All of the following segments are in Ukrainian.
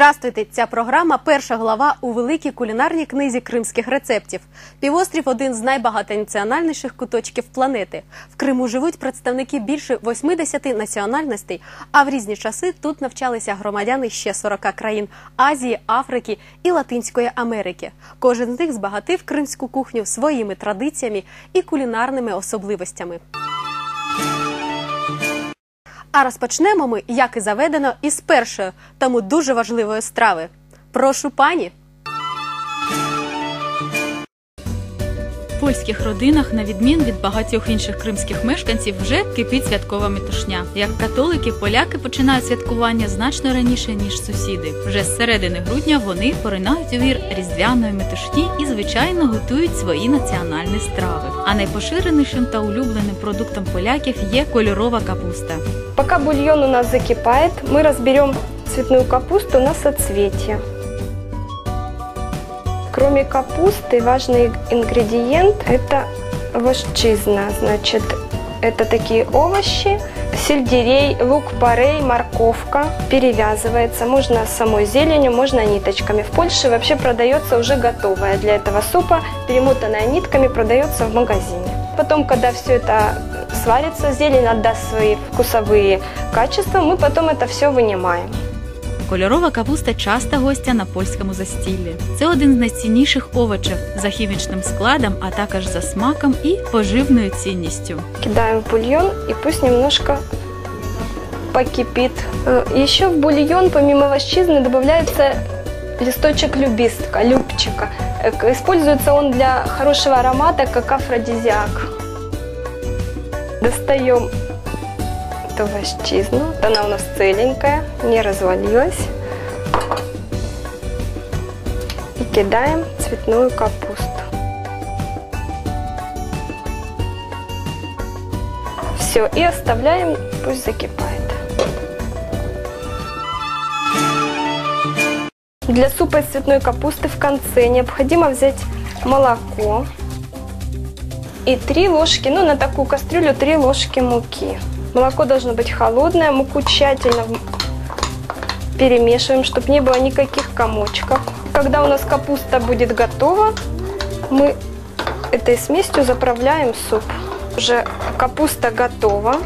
Здравствуйте! Ця програма перша глава у великій кулінарній книзі кримських рецептів. Півострів один з найбагатонаціональніших куточків планети. В Криму живуть представники більше 80 національностей, а в різні часи тут навчалися громадяни ще 40 країн Азії, Африки і Латинської Америки. Кожен з них збагатив кримську кухню своїми традиціями і кулінарними особливостями. А розпочнемо ми, як і заведено, із першої, тому дуже важливої страви. Прошу пані. В родинах, на відмін від багатьох інших кримських мешканців, вже кипить святкова метушня. Як католики, поляки починають святкування значно раніше ніж сусіди. Вже з середини грудня вони поринають у вір різдвяної метушні і, звичайно, готують свої національні страви. А найпоширенішим та улюбленим продуктом поляків є кольорова капуста. Пока бульон у нас закипает, мы разберем цветную капусту на соцветия. Кроме капусты, важный ингредиент – это вощизна. Значит, это такие овощи, сельдерей, лук-порей, морковка. Перевязывается. Можно самой зеленью, можно ниточками. В Польше вообще продается уже готовая для этого супа, перемотанная нитками, продается в магазине. Потом, когда все это сварится, зелень отдаст свои вкусовые качества, мы потом это все вынимаем. Кольорова капуста часта гостя на польському застіллі. Це один з найцінніших овочів за хімічним складом, а також за смаком і поживною цінністю. Кидаем в бульон и пусть немножко покипит. Э, Еще в бульон помимо вощизны добавляется листочек любистка, любчика. Э, к- Используется он для хорошего аромата, как афродизиак. Достаем эту вощизну. Она у нас целенькая, не развалилась. И кидаем цветную капусту. Все, и оставляем, пусть закипает. Для супа из цветной капусты в конце необходимо взять молоко и 3 ложки, ну на такую кастрюлю 3 ложки муки. Молоко должно быть холодное, муку тщательно перемешиваем, чтобы не было никаких комочков. Когда у нас капуста будет готова, мы этой смесью заправляем суп. Уже капуста готова.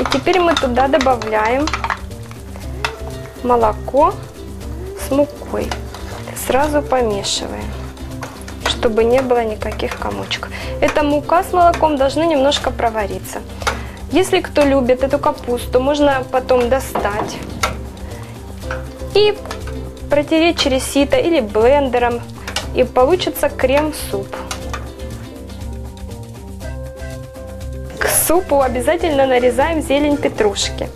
И теперь мы туда добавляем молоко с мукой. Сразу помешиваем, чтобы не было никаких комочков. Эта мука с молоком должны немножко провариться. Если кто любит эту капусту, можно потом достать и протереть через сито или блендером, и получится крем-суп. К супу обязательно нарезаем зелень петрушки,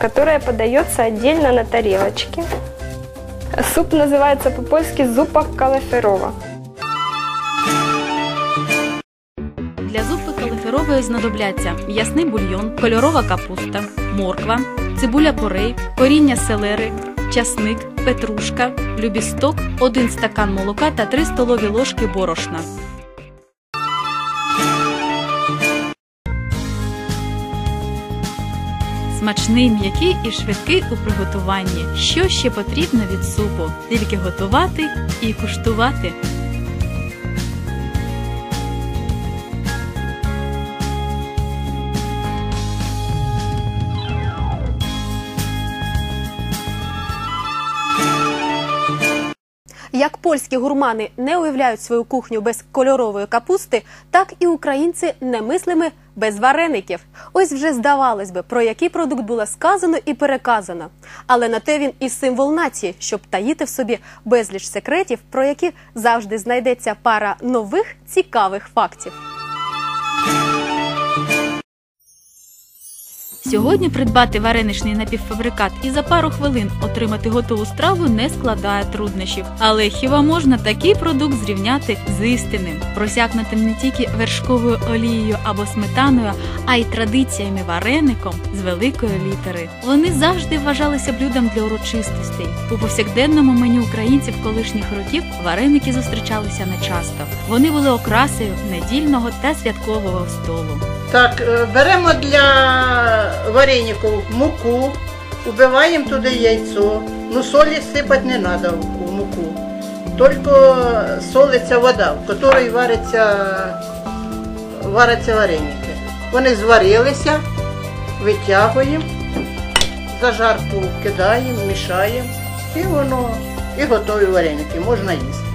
которая подается отдельно на тарелочке. Суп называется по-польски зупа калеферова. Калиферової знадобляться м'ясний бульйон, кольорова капуста, морква, цибуля порей, коріння селери, часник, петрушка, любісток, 1 стакан молока та 3 столові ложки борошна. Смачний, м'який і швидкий у приготуванні. Що ще потрібно від супу? Тільки готувати і куштувати. Польські гурмани не уявляють свою кухню без кольорової капусти, так і українці не мислими без вареників. Ось вже здавалось би, про який продукт було сказано і переказано. Але на те він і символ нації, щоб таїти в собі безліч секретів, про які завжди знайдеться пара нових цікавих фактів. Сьогодні придбати вареничний напівфабрикат і за пару хвилин отримати готову страву не складає труднощів. Але хіба можна такий продукт зрівняти з істинним, просякнутим не тільки вершковою олією або сметаною, а й традиціями вареником з великої літери. Вони завжди вважалися блюдом для урочистостей. У повсякденному меню українців колишніх років вареники зустрічалися нечасто. Вони були окрасою недільного та святкового столу. Так, е, беремо для вареників муку, убиваємо туди яйцо, Ну, соли сыпать не надо в муку. Только солиться вода, в которой вариться, варяться вареники. Вони зварилися, витягуємо, зажарку кидаємо, мішаємо. І воно, і готові вареники, можна їсти.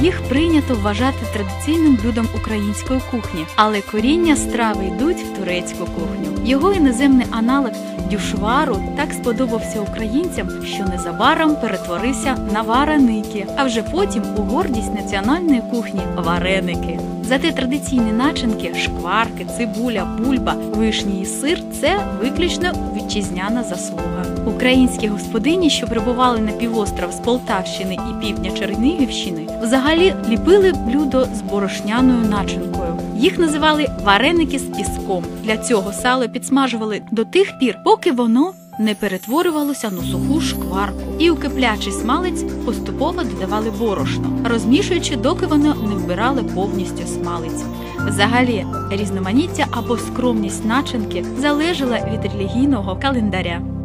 Їх прийнято вважати традиційним блюдом української кухні, але коріння страви йдуть в турецьку кухню. Його іноземний аналог дюшвару так сподобався українцям, що незабаром перетворився на вареники, а вже потім у гордість національної кухні вареники. Зате традиційні начинки шкварки, цибуля, бульба, вишні і сир це виключно вітчизняна заслуга. Українські господині, що прибували на півостров з Полтавщини і півдня Чернігівщини, взагалі ліпили блюдо з борошняною начинкою. Їх називали вареники з піском. Для цього сало підсмажували до тих пір, поки воно не перетворювалося на суху шкварку, і у киплячий смалець поступово додавали борошно, розмішуючи, доки воно не вбирали повністю смалець. Взагалі, різноманіття або скромність начинки залежала від релігійного календаря.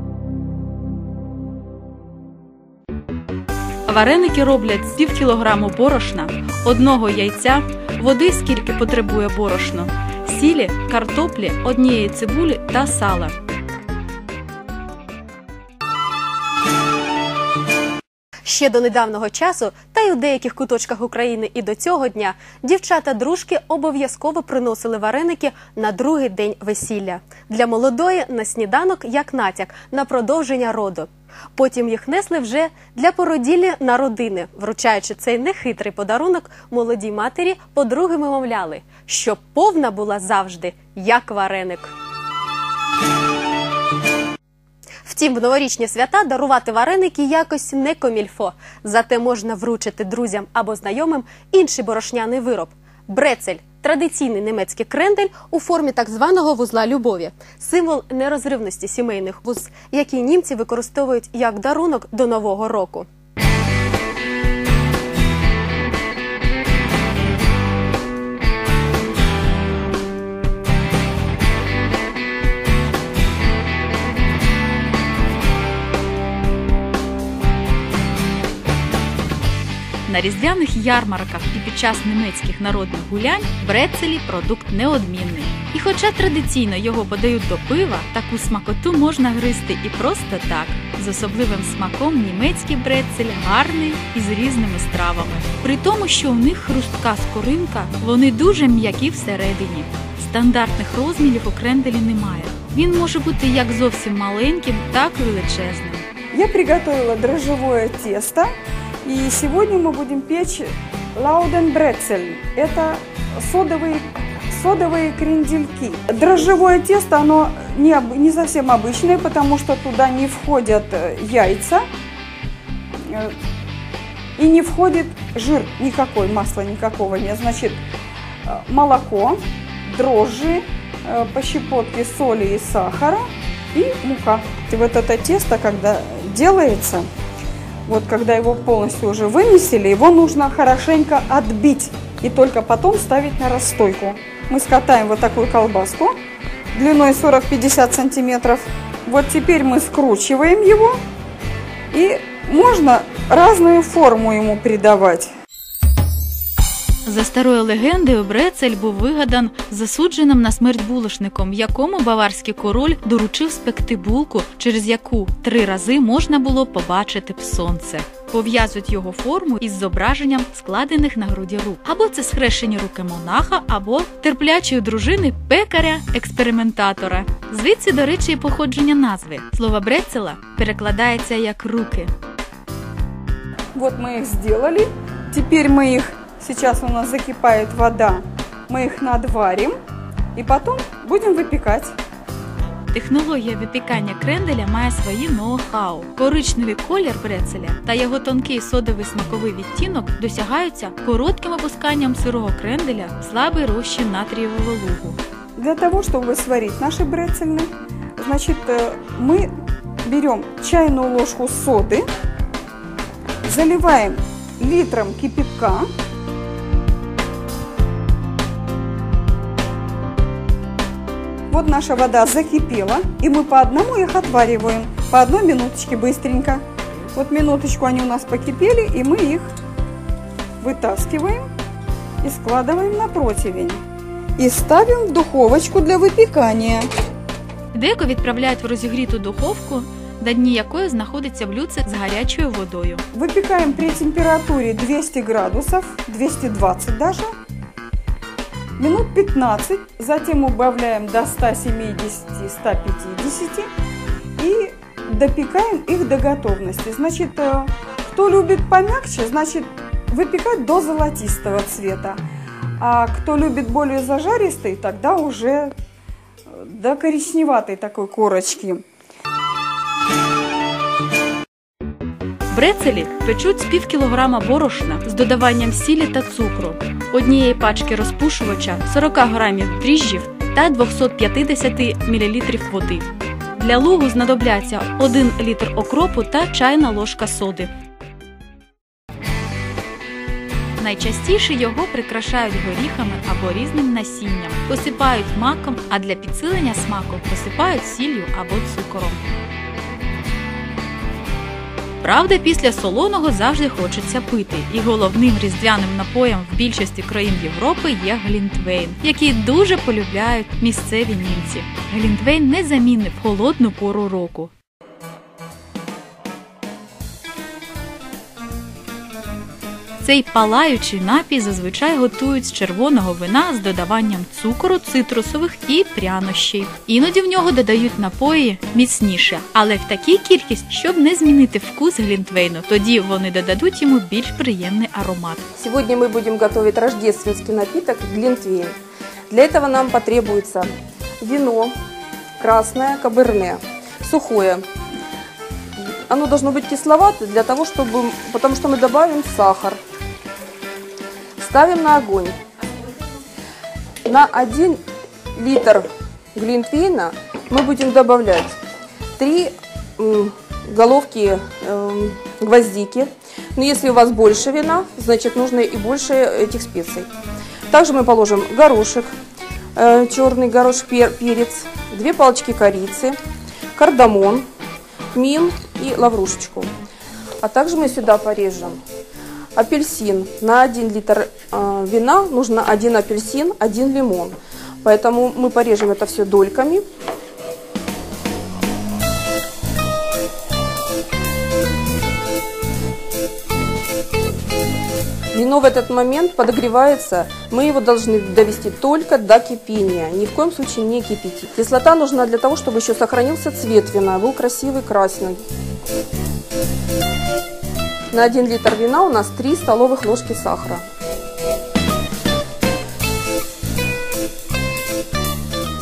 Вареники роблять з пів кілограму борошна, одного яйця, води, скільки потребує борошно, сілі, картоплі, однієї цибулі та сала. Ще до недавнього часу, та й у деяких куточках України і до цього дня, дівчата-дружки обов'язково приносили вареники на другий день весілля. Для молодої на сніданок як натяк на продовження роду. Потім їх несли вже для породілля на родини, вручаючи цей нехитрий подарунок молодій матері, подруги вимовляли, що повна була завжди як вареник. Втім, в новорічні свята дарувати вареники якось не комільфо. Зате можна вручити друзям або знайомим інший борошняний вироб брецель. Традиційний німецький крендель у формі так званого вузла любові, символ нерозривності сімейних вуз, які німці використовують як дарунок до нового року. На різдвяних ярмарках і під час німецьких народних гулянь брецелі продукт неодмінний. І хоча традиційно його подають до пива, таку смакоту можна гризти і просто так. З особливим смаком німецький брецель гарний і з різними стравами. При тому, що у них хрустка скоринка, вони дуже м'які всередині. Стандартних розмірів у кренделі немає. Він може бути як зовсім маленьким, так і величезним. Я приготовила дрожжевое тесто, и сегодня мы будем печь лауденбрецель. Это содовые, содовые крендельки. Дрожжевое тесто, оно не, не совсем обычное, потому что туда не входят э, яйца э, и не входит жир никакой, масла никакого нет. Значит, э, молоко, дрожжи, по щепотке соли и сахара и мука. И вот это тесто, когда делается, вот когда его полностью уже вымесили, его нужно хорошенько отбить и только потом ставить на расстойку. Мы скатаем вот такую колбаску длиной 40-50 сантиметров. Вот теперь мы скручиваем его и можно разную форму ему придавать. За старою легендою, Брецель був вигадан засудженим на смерть булочником, якому баварський король доручив спекти булку, через яку три рази можна було побачити б сонце. Пов'язують його форму із зображенням складених на груді рук. Або це схрещені руки монаха, або терплячої дружини пекаря-експериментатора. Звідси, до речі, і походження назви. Слово брецела перекладається як руки. Вот мы их сделали. Теперь мы их, сейчас у нас закипает вода, мы их надварим и потом будем выпекать. Технологія випікання кренделя має свої ноу-хау. Коричневий колір брецеля та його тонкий содовий смаковий відтінок досягаються коротким опусканням сирого кренделя в слабий розчин натрієвого лугу. Для того, чтобы сварить наши брецельны, значит, э, мы берем чайную ложку соды, заливаем литром кипятка, Вот наша вода закипела, и мы по одному их отвариваем. по одной минуточке быстренько. Вот минуточку они у нас покипели, и мы их вытаскиваем и складываем на противень. И ставим в духовочку для выпекания. Деко відправляють в розігріту духовку, на дні якої знаходиться блюдце з гарячою водою. Выпекаем при температуре 200 градусов, 220 даже. Минут 15, затем убавляем до 170-150 и допекаем их до готовности. Значит, э, кто любит помягче, значит выпекать до золотистого цвета. А кто любит более зажаристый, тогда уже до коричневатой такой корочки. Брецелі печуть з пів кілограма борошна з додаванням сілі та цукру, однієї пачки розпушувача, 40 грамів дріжджів та 250 мл води. Для лугу знадобляться 1 літр окропу та чайна ложка соди. Найчастіше його прикрашають горіхами або різним насінням, посипають маком, а для підсилення смаку посипають сіллю або цукором. Правда, після солоного завжди хочеться пити, і головним різдвяним напоєм в більшості країн Європи є глінтвейн, який дуже полюбляють місцеві німці. Глінтвейн незамінний в холодну пору року. Цей палаючий напій зазвичай готують з червоного вина з додаванням цукру, цитрусових і прянощів. Іноді в нього додають напої міцніше, але в такій кількість, щоб не змінити вкус глінтвейну. Тоді вони додадуть йому більш приємний аромат. Сегодня мы будем готовить рождественский напиток глинтвейн. Для этого нам потребуется вино красное каберне, сухое. Оно должно быть кисловатое, для того, чтобы, потому что мы добавим сахар. Ставим на огонь. На 1 литр глинтвейна мы будем добавлять 3 головки эм, гвоздики. Но если у вас больше вина, значит нужно и больше этих специй. Также мы положим горошек, э, черный горошек, пер- перец, две палочки корицы, кардамон, тмин и лаврушечку. А также мы сюда порежем апельсин. На 1 литр э, вина нужно 1 апельсин, 1 лимон. Поэтому мы порежем это все дольками. Вино в этот момент подогревается, мы его должны довести только до кипения, ни в коем случае не кипятить. Кислота нужна для того, чтобы еще сохранился цвет вина, был красивый красный. На 1 литр вина у нас 3 столовых ложки сахара.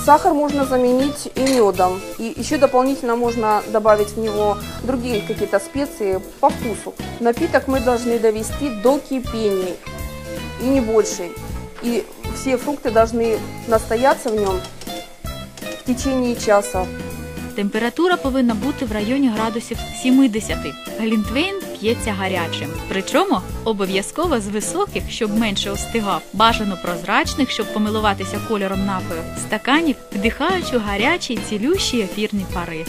Сахар можно заменить и медом. И еще дополнительно можно добавить в него другие какие-то специи по вкусу. Напиток мы должны довести до кипения и не больше. И все фрукты должны настояться в нем в течение часа. Температура повинна бути в районі градусів 70. Глінтвейн п'ється гарячим. Причому обов'язково з високих, щоб менше остигав, бажано прозрачних, щоб помилуватися кольором напою, стаканів, вдихаючи гарячі цілющі ефірні пари.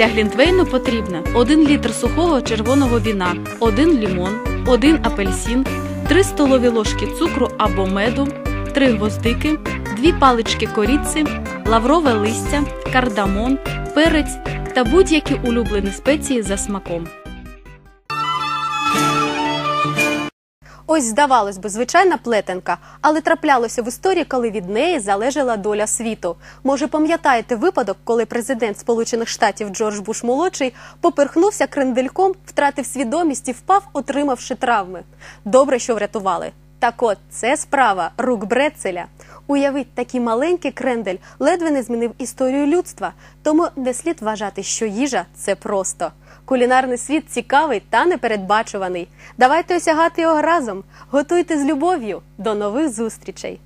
Для глінтвейну потрібно 1 літр сухого червоного віна, 1 лімон, 1 апельсин, 3 столові ложки цукру або меду, 3 гвоздики, 2 палички коріци, лаврове листя, кардамон, перець та будь-які улюблені спеції за смаком. Ось, здавалось би, звичайна плетенка, але траплялося в історії, коли від неї залежала доля світу. Може, пам'ятаєте випадок, коли президент Сполучених Штатів Джордж Буш молодший поперхнувся крендельком, втратив свідомість і впав, отримавши травми. Добре, що врятували. Так от, це справа рук Брецеля. Уявіть, такий маленький крендель ледве не змінив історію людства, тому не слід вважати, що їжа це просто. Кулінарний світ цікавий та непередбачуваний. Давайте осягати його разом. Готуйте з любов'ю. До нових зустрічей!